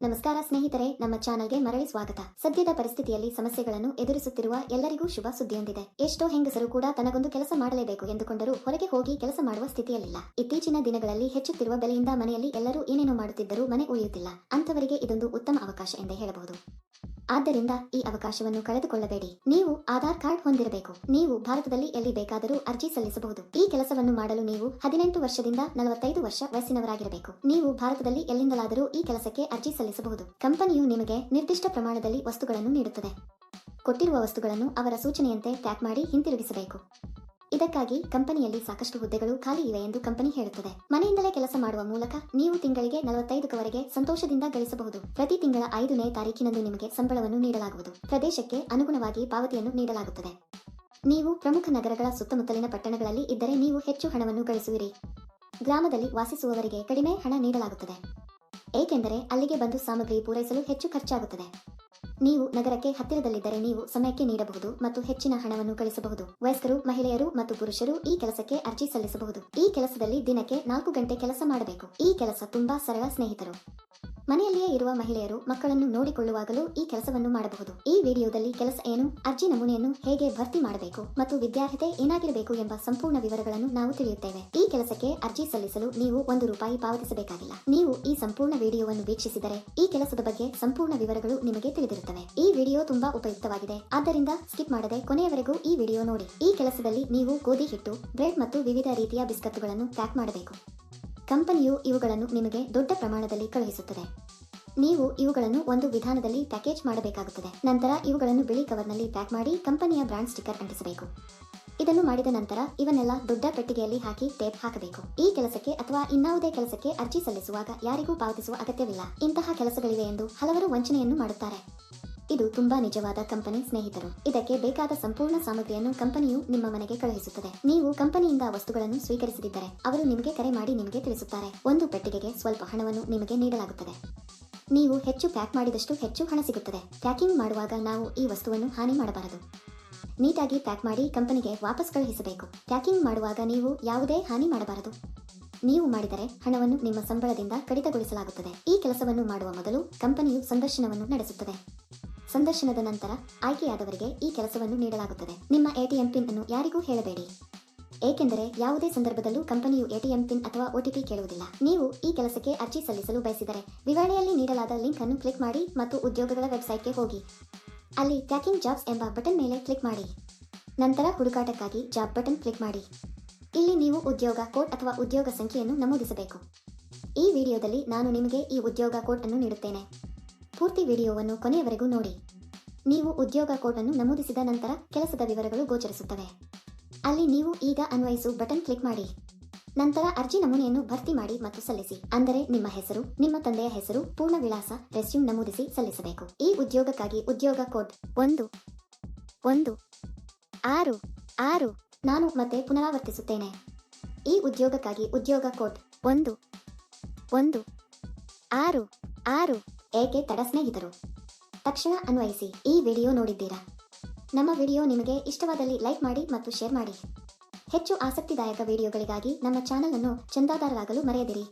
ನಮಸ್ಕಾರ ಸ್ನೇಹಿತರೆ, ನಮ್ಮ ಚಾನಲ್ಗೆ ಮರಳಿ ಸ್ವಾಗತ. ಸದ್ಯದ ಪರಿಸ್ಥಿತಿಯಲ್ಲಿ ಸಮಸ್ಯೆಗಳನ್ನು ಎದುರಿಸುತ್ತಿರುವ ಎಲ್ಲರಿಗೂ ಶುಭ ಸುದ್ದಿಯೊಂದಿದೆ. ಎಷ್ಟೋ ಹೆಂಗಸರು ಕೂಡ ತನಗೊಂದು ಕೆಲಸ ಮಾಡಲೇಬೇಕು ಎಂದುಕೊಂಡರೂ ಹೊರಗೆ ಹೋಗಿ ಕೆಲಸ ಮಾಡುವ ಸ್ಥಿತಿಯಲ್ಲಿಲ್ಲ. ಇತ್ತೀಚಿನ ದಿನಗಳಲ್ಲಿ ಹೆಚ್ಚುತ್ತಿರುವ ಬೆಲೆಯಿಂದ ಮನೆಯಲ್ಲಿ ಎಲ್ಲರೂ ಏನೇನು ಮಾಡುತ್ತಿದ್ದರೂ ಮನೆ ಉಳಿಯುತ್ತಿಲ್ಲ. ಅಂತವರಿಗೆ ಇದೊಂದು ಉತ್ತಮ ಅವಕಾಶ ಎಂದೇ ಹೇಳಬಹುದು. ಆದ್ದರಿಂದ ಈ ಅವಕಾಶವನ್ನು ಕಳೆದುಕೊಳ್ಳಬೇಡಿ. ನೀವು ಆಧಾರ್ ಕಾರ್ಡ್ ಹೊಂದಿರಬೇಕು. ನೀವು ಭಾರತದಲ್ಲಿ ಎಲ್ಲಿ ಬೇಕಾದರೂ ಅರ್ಜಿ ಸಲ್ಲಿಸಬಹುದು. ಈ ಕೆಲಸವನ್ನು ಮಾಡಲು ನೀವು ಹದಿನೆಂಟು ವರ್ಷದಿಂದ ನಲವತ್ತೈದು ವರ್ಷ ವಯಸ್ಸಿನವರಾಗಿರಬೇಕು. ನೀವು ಭಾರತದಲ್ಲಿ ಎಲ್ಲಿಂದಲಾದರೂ ಈ ಕೆಲಸಕ್ಕೆ ಅರ್ಜಿ ಸಲ್ಲಿಸಬಹುದು. ಕಂಪನಿಯು ನಿಮಗೆ ನಿರ್ದಿಷ್ಟ ಪ್ರಮಾಣದಲ್ಲಿ ವಸ್ತುಗಳನ್ನು ನೀಡುತ್ತದೆ. ಕೊಟ್ಟಿರುವ ವಸ್ತುಗಳನ್ನು ಅವರ ಸೂಚನೆಯಂತೆ ಪ್ಯಾಕ್ ಮಾಡಿ ಹಿಂತಿರುಗಿಸಬೇಕು. ಇದಕ್ಕಾಗಿ ಕಂಪನಿಯಲ್ಲಿ ಸಾಕಷ್ಟು ಹುದ್ದೆಗಳು ಖಾಲಿ ಇವೆ ಎಂದು ಕಂಪನಿ ಹೇಳುತ್ತದೆ. ಮನೆಯಿಂದಲೇ ಕೆಲಸ ಮಾಡುವ ಮೂಲಕ ನೀವು ತಿಂಗಳಿಗೆ ನಲವತ್ತೈದಕ್ಕವರೆಗೆ ಸಂತೋಷದಿಂದ ಗಳಿಸಬಹುದು. ಪ್ರತಿ ತಿಂಗಳ ಐದನೇ ತಾರೀಕಿನಂದು ನಿಮಗೆ ಸಂಬಳವನ್ನು ನೀಡಲಾಗುವುದು. ಪ್ರದೇಶಕ್ಕೆ ಅನುಗುಣವಾಗಿ ಪಾವತಿಯನ್ನು ನೀಡಲಾಗುತ್ತದೆ. ನೀವು ಪ್ರಮುಖ ನಗರಗಳ ಸುತ್ತಮುತ್ತಲಿನ ಪಟ್ಟಣಗಳಲ್ಲಿ ಇದ್ದರೆ ನೀವು ಹೆಚ್ಚು ಹಣವನ್ನು ಗಳಿಸುವಿರಿ. ಗ್ರಾಮದಲ್ಲಿ ವಾಸಿಸುವವರಿಗೆ ಕಡಿಮೆ ಹಣ ನೀಡಲಾಗುತ್ತದೆ. ಏಕೆಂದರೆ ಅಲ್ಲಿಗೆ ಬಂದು ಸಾಮಗ್ರಿ ಪೂರೈಸಲು ಹೆಚ್ಚು ಖರ್ಚಾಗುತ್ತದೆ. ನೀವು ನಗರಕ್ಕೆ ಹತ್ತಿರದಲ್ಲಿದ್ದರೆ ನೀವು ಸಮಯಕ್ಕೆ ನೀಡಬಹುದು ಮತ್ತು ಹೆಚ್ಚಿನ ಹಣವನ್ನು ಗಳಿಸಬಹುದು. ವಯಸ್ಕರು, ಮಹಿಳೆಯರು ಮತ್ತು ಪುರುಷರು ಈ ಕೆಲಸಕ್ಕೆ ಅರ್ಜಿ ಸಲ್ಲಿಸಬಹುದು. ಈ ಕೆಲಸದಲ್ಲಿ ದಿನಕ್ಕೆ ನಾಲ್ಕು ಗಂಟೆ ಕೆಲಸ ಮಾಡಬೇಕು. ಈ ಕೆಲಸ ತುಂಬಾ ಸರಳ ಸ್ನೇಹಿತರು. ಮನೆಯಲ್ಲಿಯೇ ಇರುವ ಮಹಿಳೆಯರು ಮಕ್ಕಳನ್ನು ನೋಡಿಕೊಳ್ಳುವಾಗಲೂ ಈ ಕೆಲಸವನ್ನು ಮಾಡಬಹುದು. ಈ ವಿಡಿಯೋದಲ್ಲಿ ಕೆಲಸ ಏನು, ಅರ್ಜಿ ನಮೂನೆಯನ್ನು ಹೇಗೆ ಭರ್ತಿ ಮಾಡಬೇಕು ಮತ್ತು ವಿದ್ಯಾರ್ಹತೆ ಏನಾಗಿರಬೇಕು ಎಂಬ ಸಂಪೂರ್ಣ ವಿವರಗಳನ್ನು ನಾವು ತಿಳಿಯುತ್ತೇವೆ. ಈ ಕೆಲಸಕ್ಕೆ ಅರ್ಜಿ ಸಲ್ಲಿಸಲು ನೀವು ಒಂದು ರೂಪಾಯಿ ಪಾವತಿಸಬೇಕಾಗಿಲ್ಲ. ನೀವು ಈ ಸಂಪೂರ್ಣ ವಿಡಿಯೋವನ್ನು ವೀಕ್ಷಿಸಿದರೆ ಈ ಕೆಲಸದ ಬಗ್ಗೆ ಸಂಪೂರ್ಣ ವಿವರಗಳು ನಿಮಗೆ ತಿಳಿದಿರುತ್ತವೆ. ಈ ವಿಡಿಯೋ ತುಂಬಾ ಉಪಯುಕ್ತವಾಗಿದೆ. ಆದ್ದರಿಂದ ಸ್ಕಿಪ್ ಮಾಡದೆ ಕೊನೆಯವರೆಗೂ ಈ ವಿಡಿಯೋ ನೋಡಿ. ಈ ಕೆಲಸದಲ್ಲಿ ನೀವು ಗೋಧಿ ಹಿಟ್ಟು, ಬ್ರೆಡ್ ಮತ್ತು ವಿವಿಧ ರೀತಿಯ ಬಿಸ್ಕತ್ತುಗಳನ್ನು ಪ್ಯಾಕ್ ಮಾಡಬೇಕು. ಕಂಪನಿಯು ಇವುಗಳನ್ನು ನಿಮಗೆ ದೊಡ್ಡ ಪ್ರಮಾಣದಲ್ಲಿ ಕಳುಹಿಸುತ್ತದೆ. ನೀವು ಇವುಗಳನ್ನು ಒಂದು ವಿಧಾನದಲ್ಲಿ ಪ್ಯಾಕೇಜ್ ಮಾಡಬೇಕಾಗುತ್ತದೆ. ನಂತರ ಇವುಗಳನ್ನು ಬಿಳಿ ಕವರ್ನಲ್ಲಿ ಪ್ಯಾಕ್ ಮಾಡಿ ಕಂಪನಿಯ ಬ್ರಾಂಡ್ ಸ್ಟಿಕ್ಕರ್ ಅಂಟಿಸಬೇಕು. ಇದನ್ನು ಮಾಡಿದ ನಂತರ ಇವನ್ನೆಲ್ಲ ದೊಡ್ಡ ಪೆಟ್ಟಿಗೆಯಲ್ಲಿ ಹಾಕಿ ಟೇಪ್ ಹಾಕಬೇಕು. ಈ ಕೆಲಸಕ್ಕೆ ಅಥವಾ ಇನ್ನಾವುದೇ ಕೆಲಸಕ್ಕೆ ಅರ್ಜಿ ಸಲ್ಲಿಸುವಾಗ ಯಾರಿಗೂ ಪಾವತಿಸುವ ಅಗತ್ಯವಿಲ್ಲ. ಇಂತಹ ಕೆಲಸಗಳಿವೆ ಎಂದು ಹಲವರು ವಂಚನೆಯನ್ನು ಮಾಡುತ್ತಾರೆ. ಇದು ತುಂಬಾ ನಿಜವಾದ ಕಂಪನಿ ಸ್ನೇಹಿತರು. ಇದಕ್ಕೆ ಬೇಕಾದ ಸಂಪೂರ್ಣ ಸಾಮಗ್ರಿಯನ್ನು ಕಂಪನಿಯು ನಿಮ್ಮ ಮನೆಗೆ ಕಳುಹಿಸುತ್ತದೆ. ನೀವು ಕಂಪನಿಯಿಂದ ವಸ್ತುಗಳನ್ನು ಸ್ವೀಕರಿಸದಿದ್ದರೆ ಅವರು ನಿಮಗೆ ಕರೆ ಮಾಡಿ ನಿಮಗೆ ತಿಳಿಸುತ್ತಾರೆ. ಒಂದು ಪೆಟ್ಟಿಗೆಗೆ ಸ್ವಲ್ಪ ಹಣವನ್ನು ನಿಮಗೆ ನೀಡಲಾಗುತ್ತದೆ. ನೀವು ಹೆಚ್ಚು ಪ್ಯಾಕ್ ಮಾಡಿದಷ್ಟು ಹೆಚ್ಚು ಹಣ ಸಿಗುತ್ತದೆ. ಪ್ಯಾಕಿಂಗ್ ಮಾಡುವಾಗ ನಾವು ಈ ವಸ್ತುವನ್ನು ಹಾನಿ ಮಾಡಬಾರದು. ನೀಟಾಗಿ ಪ್ಯಾಕ್ ಮಾಡಿ ಕಂಪನಿಗೆ ವಾಪಸ್ ಕಳುಹಿಸಬೇಕು. ಪ್ಯಾಕಿಂಗ್ ಮಾಡುವಾಗ ನೀವು ಯಾವುದೇ ಹಾನಿ ಮಾಡಬಾರದು. ನೀವು ಮಾಡಿದರೆ ಹಣವನ್ನು ನಿಮ್ಮ ಸಂಬಳದಿಂದ ಕಡಿತಗೊಳಿಸಲಾಗುತ್ತದೆ. ಈ ಕೆಲಸವನ್ನು ಮಾಡುವ ಮೊದಲು ಕಂಪನಿಯು ಸಂದರ್ಶನವನ್ನು ನಡೆಸುತ್ತದೆ. ಸಂದರ್ಶನದ ನಂತರ ಆಯ್ಕೆಯಾದವರಿಗೆ ಈ ಕೆಲಸವನ್ನು ನೀಡಲಾಗುತ್ತದೆ. ನಿಮ್ಮ ಎಟಿಎಂ ಪಿನ್ ಅನ್ನು ಯಾರಿಗೂ ಹೇಳಬೇಡಿ. ಏಕೆಂದರೆ ಯಾವುದೇ ಸಂದರ್ಭದಲ್ಲೂ ಕಂಪನಿಯು ಎಟಿಎಂ ಪಿನ್ ಅಥವಾ ಒಟಿಪಿ ಕೇಳುವುದಿಲ್ಲ. ನೀವು ಈ ಕೆಲಸಕ್ಕೆ ಅರ್ಜಿ ಸಲ್ಲಿಸಲು ಬಯಸಿದರೆ ವಿವರಣೆಯಲ್ಲಿ ನೀಡಲಾದ ಲಿಂಕ್ ಅನ್ನು ಕ್ಲಿಕ್ ಮಾಡಿ ಮತ್ತು ಉದ್ಯೋಗಗಳ ವೆಬ್ಸೈಟ್ಗೆ ಹೋಗಿ. ಅಲ್ಲಿ ಟ್ರ್ಯಾಕಿಂಗ್ ಜಾಬ್ಸ್ ಎಂಬ ಬಟನ್ ಮೇಲೆ ಕ್ಲಿಕ್ ಮಾಡಿ. ನಂತರ ಹುಡುಕಾಟಕ್ಕಾಗಿ ಜಾಬ್ ಬಟನ್ ಕ್ಲಿಕ್ ಮಾಡಿ. ಇಲ್ಲಿ ನೀವು ಉದ್ಯೋಗ ಕೋಡ್ ಅಥವಾ ಉದ್ಯೋಗ ಸಂಖ್ಯೆಯನ್ನು ನಮೂದಿಸಬೇಕು. ಈ ವಿಡಿಯೋದಲ್ಲಿ ನಾನು ನಿಮಗೆ ಈ ಉದ್ಯೋಗ ಕೋಡ್ ಅನ್ನು ನೀಡುತ್ತೇನೆ. ಪೂರ್ತಿ ವಿಡಿಯೋವನ್ನು ಕೊನೆಯವರೆಗೂ ನೋಡಿ. ನೀವು ಉದ್ಯೋಗ ಕೋಡ್ ಅನ್ನು ನಮೂದಿಸಿದ ನಂತರ ಕೆಲಸದ ವಿವರಗಳು ಗೋಚರಿಸುತ್ತವೆ. ಅಲ್ಲಿ ನೀವು ಈಗ ಅನ್ವಯಿಸು ಬಟನ್ ಕ್ಲಿಕ್ ಮಾಡಿ. ನಂತರ ಅರ್ಜಿ ನಮೂನೆಯನ್ನು ಭರ್ತಿ ಮಾಡಿ ಮತ್ತು ಸಲ್ಲಿಸಿ. ಅಂದರೆ ನಿಮ್ಮ ಹೆಸರು, ನಿಮ್ಮ ತಂದೆಯ ಹೆಸರು, ಪೂರ್ಣ ವಿಳಾಸ, ರೆಸ್ಯೂಮ್ ನಮೂದಿಸಿ ಸಲ್ಲಿಸಬೇಕು. ಈ ಉದ್ಯೋಗಕ್ಕಾಗಿ ಉದ್ಯೋಗ ಕೋಡ್ ಒಂದು ಒಂದು, ಆರು ಆರು ನಾನು ಮತ್ತೆ ಪುನರಾವರ್ತಿಸುತ್ತೇನೆ. ಈ ಉದ್ಯೋಗಕ್ಕಾಗಿ ಉದ್ಯೋಗ ಕೋಡ್ ಒಂದು ಒಂದು, ಆರು ಆರು ಏಕೆ ತಡ ಸ್ನೇಹಿತರು ತಕ್ಷಣ ಅನ್ವಯಿಸಿ, ಈ ವಿಡಿಯೋ ನೋಡಿದ್ದೀರಾ? ನಮ್ಮ ವಿಡಿಯೋ ನಿಮಗೆ ಇಷ್ಟವಾದಲ್ಲಿ ಲೈಕ್ ಮಾಡಿ ಮತ್ತು ಶೇರ್ ಮಾಡಿ. ಹೆಚ್ಚು ಆಸಕ್ತಿದಾಯಕ ವಿಡಿಯೋಗಳಿಗಾಗಿ ನಮ್ಮ ಚಾನಲ್ ಅನ್ನು ಚಂದಾದಾರರಾಗಲು ಮರೆಯದಿರಿ.